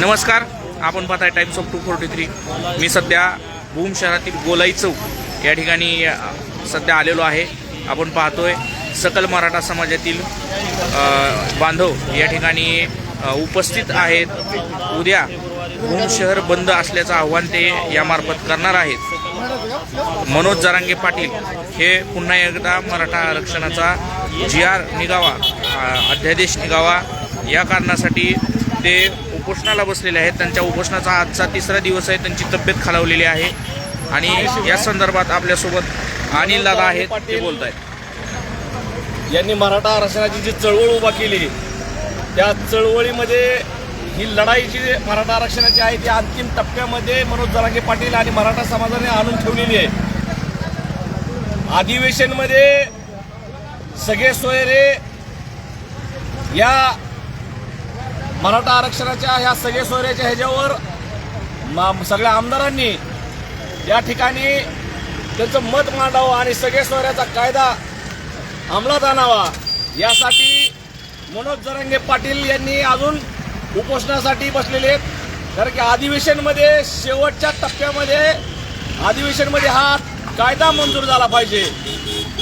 नमस्कार आपण पाहताय Times of two forty three मी सध्या भूम शहरातील गोलाई चौक या ठिकाणी सध्या आलेलो आहे. आपण पाहतोय सकल मराठा समाजातील बांधव या ठिकाणी उपस्थित आहेत. उद्या भूम शहर बंद असल्याचं आव्हान ते यामार्फत करणार आहेत. मनोज जरांगे पाटील हे पुन्हा एकदा मराठा आरक्षणाचा जी आर निघावा अध्यादेश निघावा या कारणासाठी ते उपोषणाला बसलेले आहेत. त्यांच्या उपोषणाचा आजचा तिसरा दिवस आहे. त्यांची तब्येत खालावलेली आहे. आणि या संदर्भात आपल्यासोबत अनिल दादा आहेत. ते बोलत आहेत यांनी मराठा आरक्षणाची जी चळवळ उभा केली त्या चळवळीमध्ये ही लढाई जी मराठा आरक्षणाची आहे ती अंतिम टप्प्यामध्ये मनोज जरांगे पाटील आणि मराठा समाजाने आणून ठेवलेली आहे. अधिवेशनमध्ये सगळे सोयरे या मराठा आरक्षणाच्या ह्या सगळे सोयऱ्याच्या ह्याच्यावर मा- सगळ्या आमदारांनी या ठिकाणी त्यांचं मत मांडावं आणि सगळे सोयऱ्याचा कायदा अंमलात आणावा. यासाठी मनोज जरंगे पाटील यांनी अजून उपोषणासाठी बसलेले आहेत. कारण की अधिवेशनमध्ये शेवटच्या टप्प्यामध्ये अधिवेशनमध्ये हा कायदा मंजूर झाला पाहिजे.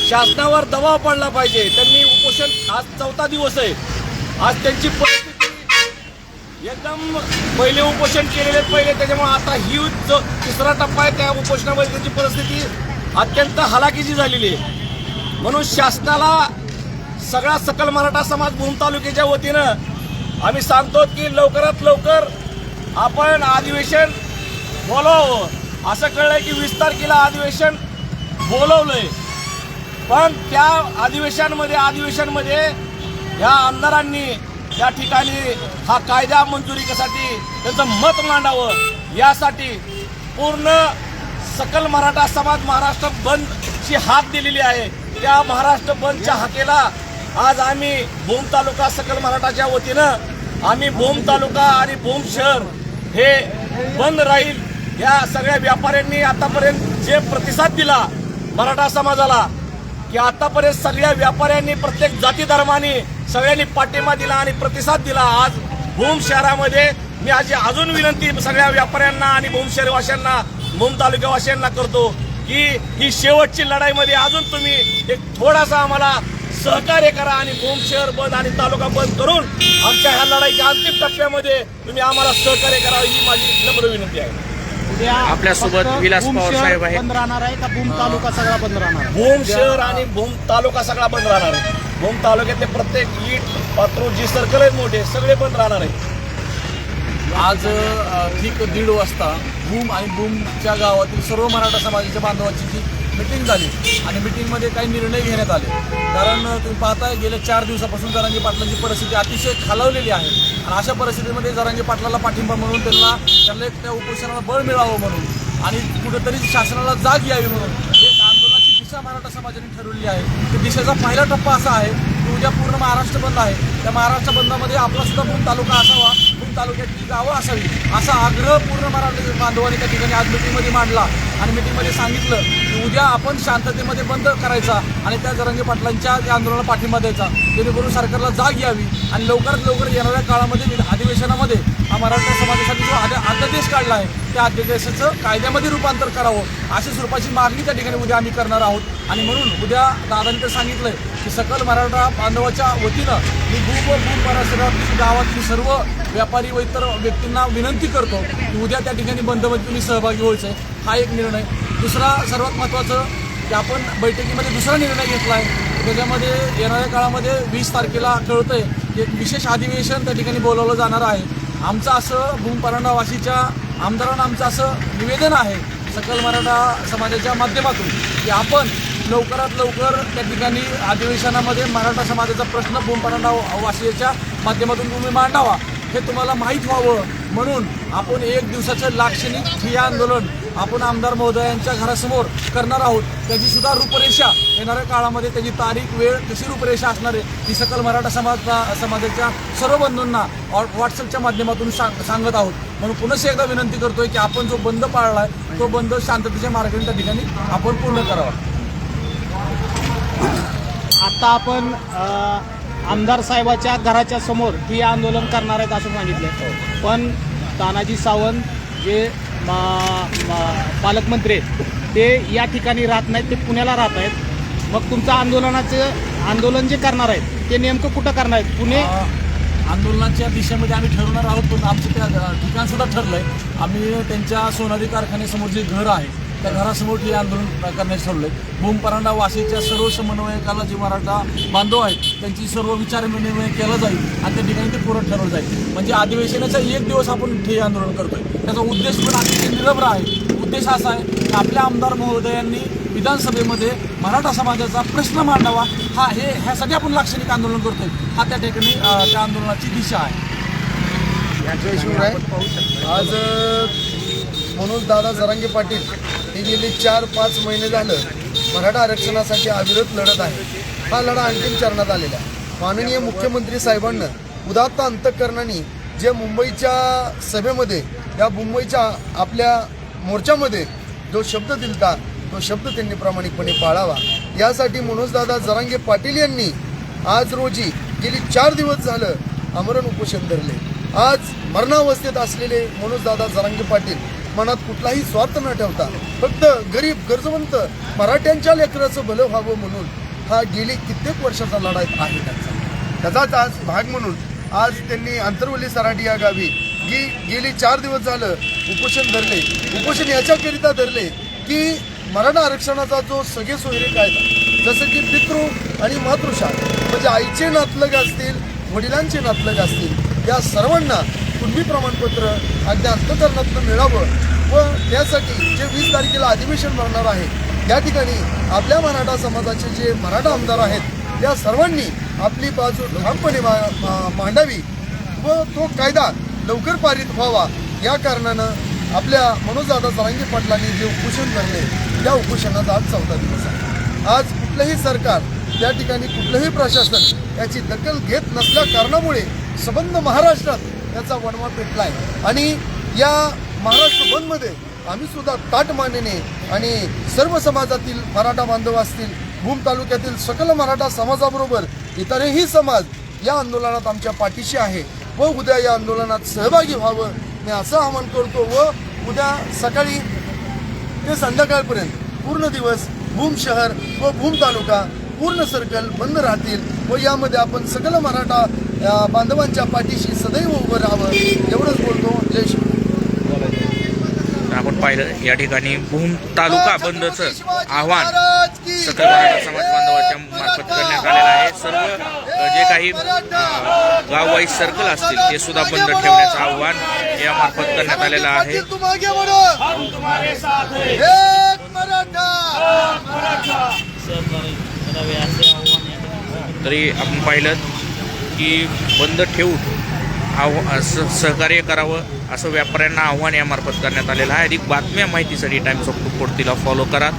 शासनावर दबाव पडला पाहिजे. त्यांनी उपोषण आज चौथा दिवस आहे. आज त्यांची परिस्थिती एकदम पहिले उपोषण केलेले पहिले त्याच्यामुळे आता ही जो तिसरा टप्पा आहे त्या उपोषणामध्ये त्यांची परिस्थिती अत्यंत हलाखीची झालेली आहे. म्हणून शासनाला सगळा सकल मराठा समाज भूम तालुक्याच्या वतीनं आम्ही सांगतो की लवकरात लवकर आपण अधिवेशन बोलवावं असं कळलंय की वीस तारखेला अधिवेशन बोलवलंय. पण त्या अधिवेशनमध्ये अधिवेशनमध्ये ह्या आमदारांनी या ठिकाणी हा कायदा मंजुरीसाठी त्यांचं मत मांडावं. यासाठी पूर्ण सकल मराठा समाज महाराष्ट्र बंदची हाक दिलेली आहे. त्या महाराष्ट्र बंदच्या हाकेला आज आम्ही भूम तालुका सकल मराठाच्या वतीनं आम्ही भूम तालुका आणि भूम शहर हे बंद राहील. या सगळ्या व्यापाऱ्यांनी आतापर्यंत जे प्रतिसाद दिला मराठा समाजाला की आतापर्यंत सगळ्या व्यापाऱ्यांनी प्रत्येक जाती धर्माने सगळ्यांनी पाठिंबा दिला आणि प्रतिसाद दिला. आज भूम शहरामध्ये मी आज अजून विनंती सगळ्या व्यापाऱ्यांना आणि भूम शहरवासियांना भूम तालुक्यावासियांना करतो की ही शेवटची लढाईमध्ये अजून तुम्ही एक थोडासा आम्हाला सहकार्य करा आणि भूम शहर बंद आणि तालुका बंद करून आमच्या ह्या लढाईच्या अंतिम टप्प्यामध्ये तुम्ही आम्हाला सहकार्य करावं ही माझी नम्र विनंती आहे. आपल्यासोबत विलास भूम पवार शहर साहेब आहेत. बंद राहणार आहे का? भूम तालुका सगळा बंद राहणार आहे? भूम शहर आणि भूम तालुका सगळा बंद राहणार आहे. भूम तालुक्यातले प्रत्येक ईट पात्रो जी सर्कल आहेत मोठे सगळे बंद राहणार आहेत. आज ठीक दीड वाजता भूम आणि भूमच्या गावातील सर्व मराठा समाजाच्या बांधवांची जी मिटिंग झाली आणि मिटिंगमध्ये काही निर्णय घेण्यात आले. कारण तुम्ही पाहताय गेल्या चार दिवसापासून जरांगे पाटलांची परिस्थिती अतिशय खालावलेली आहे. आणि अशा परिस्थितीमध्ये जरांगे पाटलाला पाठिंबा म्हणून त्यांना त्यांना त्या उपोषणाला बळ मिळावं म्हणून आणि कुठेतरी शासनाला जाग यावी म्हणून एक दिशा मराठा समाजाने ठरवली आहे. की दिशेचा पहिला टप्पा असा आहे की उद्या पूर्ण महाराष्ट्र बंद आहे. त्या महाराष्ट्र बंदामध्ये आपला सुद्धा भूम तालुका असावा भूम तालुक्यातली गावं असावी असा आग्रह पूर्ण मराठी बांधवांनी त्या ठिकाणी आज मिटिंगमध्ये मांडला. आणि मिटिंगमध्ये सांगितलं उद्या आपण शांततेमध्ये बंद करायचा आणि त्या जरंगे पाटलांच्या या आंदोलनाला पाठिंबा द्यायचा. जेणेकरून सरकारला जाग यावी आणि लवकरात लवकर येणाऱ्या काळामध्ये अधिवेशनामध्ये हा मराठा समाजासाठी जो अध्या- अध्यादेश काढला आहे त्या अध्यादेशाचं कायद्यामध्ये रूपांतर करावं अशा स्वरूपाची मागणी त्या ठिकाणी उद्या आम्ही करणार आहोत. आणि म्हणून उद्या दादांनी तर सांगितलं की सकल मराठा बांधवाच्या वतीनं मी भूम व भूम परिसरातील गावातील सर्व व्यापारी व इतर व्यक्तींना विनंती करतो की उद्या त्या ठिकाणी बंदमध्ये तुम्ही सहभागी व्हायचं आहे. हा एक निर्णय. दुसरा सर्वात महत्त्वाचं की आपण बैठकीमध्ये दुसरा निर्णय घेतला आहे. त्याच्यामध्ये येणाऱ्या काळामध्ये वीस तारखेला कळतंय की एक विशेष अधिवेशन त्या ठिकाणी बोलावलं जाणार आहे. आमचं असं भूम परांडावासीच्या आमदारांना आमचं असं निवेदन आहे सकल मराठा समाजाच्या माध्यमातून की आपण लवकरात लवकर त्या ठिकाणी अधिवेशनामध्ये मराठा समाजाचा प्रश्न भूम वासियाच्या माध्यमातून तुम्ही मांडावा हे तुम्हाला माहीत व्हावं. म्हणून आपण एक दिवसाचं लाक्षणिक ठिया आंदोलन आपण आमदार महोदयांच्या घरासमोर करणार आहोत. त्याची सुद्धा रूपरेषा येणाऱ्या काळामध्ये त्याची तारीख वेळ कशी रूपरेषा असणार आहे ही सकल मराठा समाज समाजाच्या सर्व बंधूंना व्हॉट्सअपच्या माध्यमातून सांग सांगत आहोत. म्हणून पुन्हा एकदा विनंती करतोय की आपण जो बंद पाळला आहे तो बंद शांततेच्या मार्गाने त्या ठिकाणी आपण पूर्ण करावा. आता आपण आमदार साहेबाच्या घराच्या समोर ही आंदोलन करणार आहेत असं सांगितलं पण तानाजी सावंत जे म- म- पालकमंत्री आहेत ते या ठिकाणी राहत नाहीत ते पुण्याला राहत आहेत. मग तुमचं आंदोलनाचं आंदोलन जे करणार आहेत ते नेमकं कुठं करणार आहेत? पुणे? आंदोलनाच्या दिशेमध्ये आम्ही ठरवणार आहोत पण आमचं त्या ठिकाण सुद्धा ठरलंय. आम्ही त्यांच्या सोनारी कारखान्यासमोर जे घर आहे त्या घरासमोर हे आंदोलन करण्याचं ठरलंय भूम परांडा वाशीच्या सर्व समन्वयकाला जे मराठा बांधव आहेत त्यांची सर्व विचार विनिमय केला जाईल आणि त्या ठिकाणी ते पूर्ण ठरवलं जाईल. म्हणजे अधिवेशनाचा एक दिवस आपण हे आंदोलन करतोय. त्याचा उद्देश पण अतिशय निरभ्र आहे. उद्देश असा आहे की आपल्या आमदार महोदयांनी विधानसभेमध्ये मराठा समाजाचा प्रश्न मांडावा. हा हे ह्यासाठी आपण लाक्षणिक आंदोलन करतोय. हा त्या ठिकाणी त्या आंदोलनाची दिशा आहे. आज मनोज दादा जरांगे पाटील हे गेले चार पाच महिने झालं. मराठा आरक्षणासाठी अविरत लढत आहे. हा लढा अंतिम चरणात आलेला आहे. माननीय मुख्यमंत्री साहेबांना उदात्त अंतकरणाने जे मुंबईच्या सभेमध्ये या मुंबईच्या आपल्या मोर्चामध्ये जो शब्द दिलता तो शब्द त्यांनी प्रामाणिकपणे पाळावा. यासाठी मनोजदादा जरांगे पाटील यांनी आज रोजी गेली चार दिवस झालं आमरण उपोषण धरले. आज मरणावस्थेत असलेले मनोजदादा जरांगे पाटील मनात कुठलाही स्वार्थ न ठेवता फक्त गरीब गरजवंत मराठ्यांच्या लेकराचं भलं व्हावं म्हणून हा गेली कित्येक वर्षाचा लढाई आहे त्यांचा. त्याचाच आज भाग म्हणून आज त्यांनी आंतरवली सराटी या गावी गी गेली चार दिवस झालं उपोषण धरले. उपोषण याच्याकरिता धरले की मराठा आरक्षणाचा जो सगळे सोयरे कायदा जसं की पितृ आणि मातृशा म्हणजे आईचे नातलग असतील वडिलांचे नातलग असतील या सर्वांना कुणबी प्रमाणपत्र अगदी अंतकरणातून मिळावं व त्यासाठी जे वीस तारखेला अधिवेशन भरणार आहे त्या ठिकाणी आपल्या मराठा समाजाचे जे मराठा आमदार आहेत त्या सर्वांनी आपली बाजू ठामपणे मा- मांडावी व तो कायदा लवकर पारित व्हावा. या कारणानं आपल्या मनोजदादा जरांगे पाटलांनी जे उपोषण करले त्या उपोषणाचा आज चौथा दिवस आहे. आज कुठलंही सरकार त्या ठिकाणी कुठलंही प्रशासन याची दखल घेत नसल्या कारणामुळे संबंध महाराष्ट्रात त्याचा वणवा पेटला आहे आणि या महाराष्ट्र बंदमध्ये आम्ही सुद्धा ताट मानेने आणि सर्व समाजातील मराठा बांधव असतील भूम तालुक्यातील सकल मराठा समाजाबरोबर इतरही समाज या आंदोलनात आमच्या पाठीशी आहे व उद्या या आंदोलनात सहभागी व्हावं मी असं आवाहन करतो व उद्या सकाळी ते संध्याकाळपर्यंत पूर्ण दिवस भूम शहर व भूम तालुका पूर्ण सर्कल बंद राहतील व यामध्ये आपण सकल मराठा या बांधवांच्या पाठीशी सदैव उभं राहावं एवढंच बोलतो. जय श्री आपण पाहिलं या ठिकाणी भूम तालुका बंदचं आव्हान सकल मराठा समाज बांधवाच्या मार्फत करण्यात आलेलं आहे. सर्व जे काही गाववाईज सर्कल असतील ते सुद्धा बंद ठेवण्याचं आव्हान यामार्फत करण्यात आलेलं आहे. तरी आपण पाहिलं की बंद ठेवून आव्हा स- सहकार्य करावं असं व्यापाऱ्यांना आव्हान यामार्फत करण्यात आलेलं आहे. अधिक बातम्या माहितीसाठी टाइम्स ऑफ टू तिला फॉलो करा.